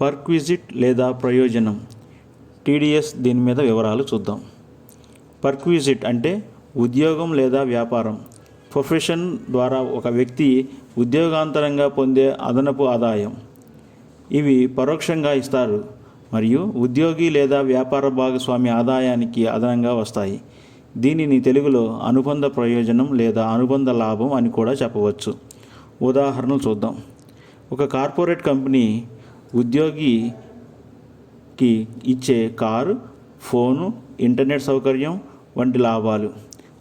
పర్క్విజిట్ లేదా ప్రయోజనం? టీడీఎస్ దీని మీద వివరాలు చూద్దాం. పర్క్విజిట్ అంటే ఉద్యోగం లేదా వ్యాపారం. ప్రొఫెషన్ ద్వారా ఒక వ్యక్తి ఉద్యోగాంతరంగా పొందే అదనపు ఆదాయం. ఇవి పరోక్షంగా ఇస్తారు మరియు ఉద్యోగి లేదా వ్యాపార భాగస్వామి ఆదాయానికి అదనంగా వస్తాయి. దీనిని తెలుగులో అనుబంధ ప్రయోజనం లేదా అనుబంధ లాభం అని కూడా చెప్పవచ్చు. ఉదాహరణలు చూద్దాం. ఒక కార్పొరేట్ కంపెనీ ఉద్యోగికి ఇచ్చే కారు ఫోను ఇంటర్నెట్ సౌకర్యం వంటి లాభాలు.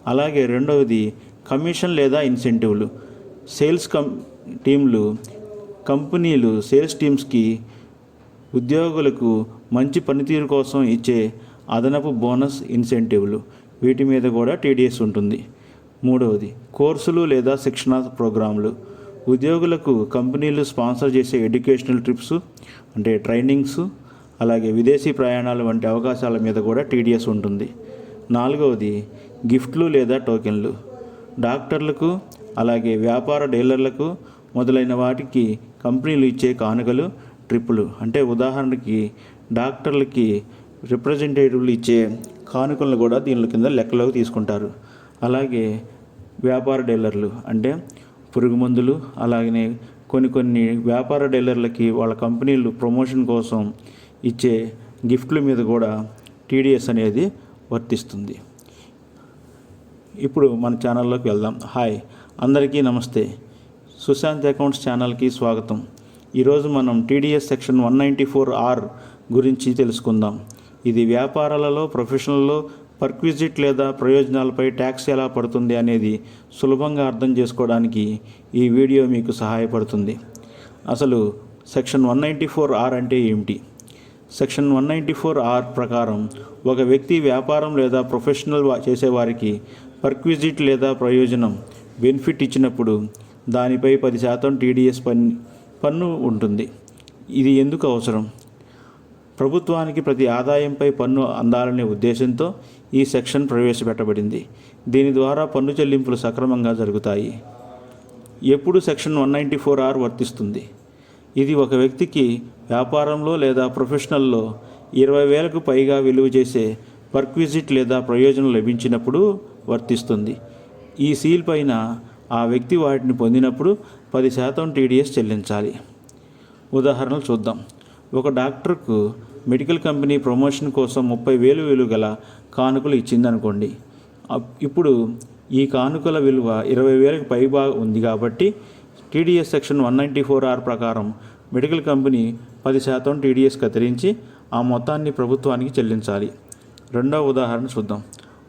అలాగే రెండవది కమిషన్ లేదా ఇన్సెంటివ్లు. సేల్స్ కం టీంలు కంపెనీలు సేల్స్ టీమ్స్కి ఉద్యోగులకు మంచి పనితీరు కోసం ఇచ్చే అదనపు బోనస్ ఇన్సెంటివ్లు. వీటి మీద కూడా టీడీఎస్ ఉంటుంది. మూడవది కోర్సులు లేదా శిక్షణ ప్రోగ్రాంలు. ఉద్యోగులకు కంపెనీలు స్పాన్సర్ చేసే ఎడ్యుకేషనల్ ట్రిప్స్ అంటే ట్రైనింగ్స్ అలాగే విదేశీ ప్రయాణాలు వంటి అవకాశాల మీద కూడా టీడీఎస్ ఉంటుంది. నాలుగవది గిఫ్ట్లు లేదా టోకెన్లు. డాక్టర్లకు అలాగే వ్యాపార డీలర్లకు మొదలైన వాటికి కంపెనీలు ఇచ్చే కానుకలు ట్రిప్పులు. అంటే ఉదాహరణకి డాక్టర్లకి రిప్రజెంటేటివ్లు ఇచ్చే కానుకలను కూడా దీని కింద లెక్కలోకి తీసుకుంటారు. అలాగే వ్యాపార డీలర్లు అంటే పురుగు మందులు అలాగనే కొన్ని కొన్ని వ్యాపార డీలర్లకి వాళ్ళ కంపెనీలు ప్రమోషన్ కోసం ఇచ్చే గిఫ్ట్ల మీద కూడా టీడీఎస్ అనేది వర్తిస్తుంది. ఇప్పుడు మన ఛానల్లోకి వెళ్దాం. హాయ్ అందరికీ నమస్తే. సుశాంత్ అకౌంట్స్ ఛానల్కి స్వాగతం. ఈరోజు మనం TDS section one ninety four R గురించి తెలుసుకుందాం. ఇది వ్యాపారాలలో ప్రొఫెషనల్లో పర్క్విజిట్ లేదా ప్రయోజనాలపై ట్యాక్స్ ఎలా పడుతుంది అనేది సులభంగా అర్థం చేసుకోవడానికి ఈ వీడియో మీకు సహాయపడుతుంది. అసలు section one ninety four R అంటే ఏమిటి? Section one ninety four R ప్రకారం ఒక వ్యక్తి వ్యాపారం లేదా ప్రొఫెషనల్ చేసేవారికి పర్క్విజిట్ లేదా ప్రయోజనం బెనిఫిట్ ఇచ్చినప్పుడు దానిపై పది శాతం టీడీఎస్ పన్ను పన్ను ఉంటుంది. ఇది ఎందుకు అవసరం? ప్రభుత్వానికి ప్రతి ఆదాయంపై పన్ను అందాలనే ఉద్దేశంతో ఈ సెక్షన్ ప్రవేశపెట్టబడింది. దీని ద్వారా పన్ను చెల్లింపులు సక్రమంగా జరుగుతాయి. ఎప్పుడు section one ninety four R వర్తిస్తుంది? ఇది ఒక వ్యక్తికి వ్యాపారంలో లేదా ప్రొఫెషనల్లో ఇరవై వేలకు పైగా విలువ చేసే పర్క్విజిట్ లేదా ప్రయోజనం లభించినప్పుడు వర్తిస్తుంది. ఈ సీల్ పైన ఆ వ్యక్తి వాటిని పొందినప్పుడు పది శాతం టీడీఎస్ చెల్లించాలి. ఉదాహరణలు చూద్దాం. ఒక డాక్టర్కు మెడికల్ కంపెనీ ప్రమోషన్ కోసం ముప్పై వేలు విలువ గల కానుకలు ఇచ్చిందనుకోండి. అప్- ఇప్పుడు ఈ కానుకల విలువ ఇరవై వేలకు పైగా ఉంది కాబట్టి TDS section one ninety four R ప్రకారం మెడికల్ కంపెనీ పది శాతం టీడీఎస్ కత్తిరించి ఆ మొత్తాన్ని ప్రభుత్వానికి చెల్లించాలి. రెండవ ఉదాహరణ చూద్దాం.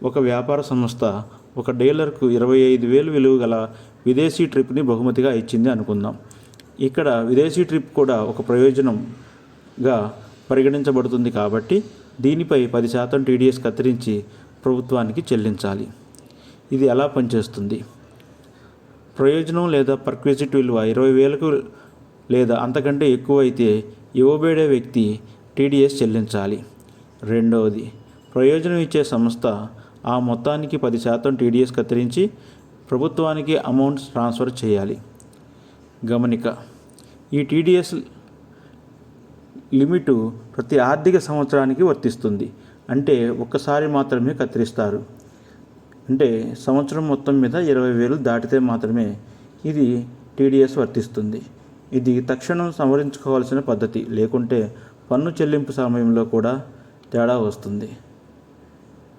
ఒక వ్యాపార సంస్థ ఒక డీలర్కు ఇరవై ఐదు వేలు విలువ గల విదేశీ ట్రిప్ని బహుమతిగా ఇచ్చింది అనుకుందాం. ఇక్కడ విదేశీ ట్రిప్ కూడా ఒక ప్రయోజనం గా పరిగణించబడుతుంది కాబట్టి దీనిపై పది శాతం టీడీఎస్ కత్తిరించి ప్రభుత్వానికి చెల్లించాలి. ఇది ఎలా పనిచేస్తుంది? ప్రయోజనం లేదా పర్క్విజిట్ విలువ ఇరవై వేలకు లేదా అంతకంటే ఎక్కువ అయితే ఇవ్వబడే వ్యక్తి టీడీఎస్ చెల్లించాలి. రెండవది ప్రయోజనం ఇచ్చే సంస్థ ఆ మొత్తానికి పది శాతం టీడీఎస్ కత్తిరించి ప్రభుత్వానికి అమౌంట్ ట్రాన్స్ఫర్ చేయాలి. గమనిక ఈ టీడీఎస్ లిమిటు ప్రతి ఆర్థిక సంవత్సరానికి వర్తిస్తుంది. అంటే ఒక్కసారి మాత్రమే కత్తిరిస్తారు. అంటే సంవత్సరం మొత్తం మీద ఇరవై వేలు దాటితే మాత్రమే ఇది టీడీఎస్ వర్తిస్తుంది. ఇది తక్షణం సవరించుకోవాల్సిన పద్ధతి. లేకుంటే పన్ను చెల్లింపు సమయంలో కూడా తేడా వస్తుంది.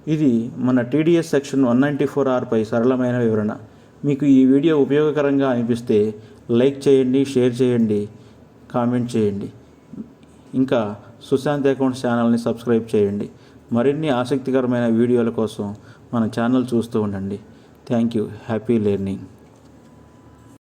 ఇది మన TDS section one ninety four ఆర్పై సరళమైన వివరణ. మీకు ఈ వీడియో ఉపయోగకరంగా అనిపిస్తే లైక్ చేయండి షేర్ చేయండి కామెంట్ చేయండి. ఇంకా సుశాంత్ అకౌంట్స్ ఛానల్ని సబ్స్క్రైబ్ చేయండి. మరిన్ని ఆసక్తికరమైన వీడియోల కోసం మన ఛానల్ చూస్తూ ఉండండి. Thank you. Happy learning.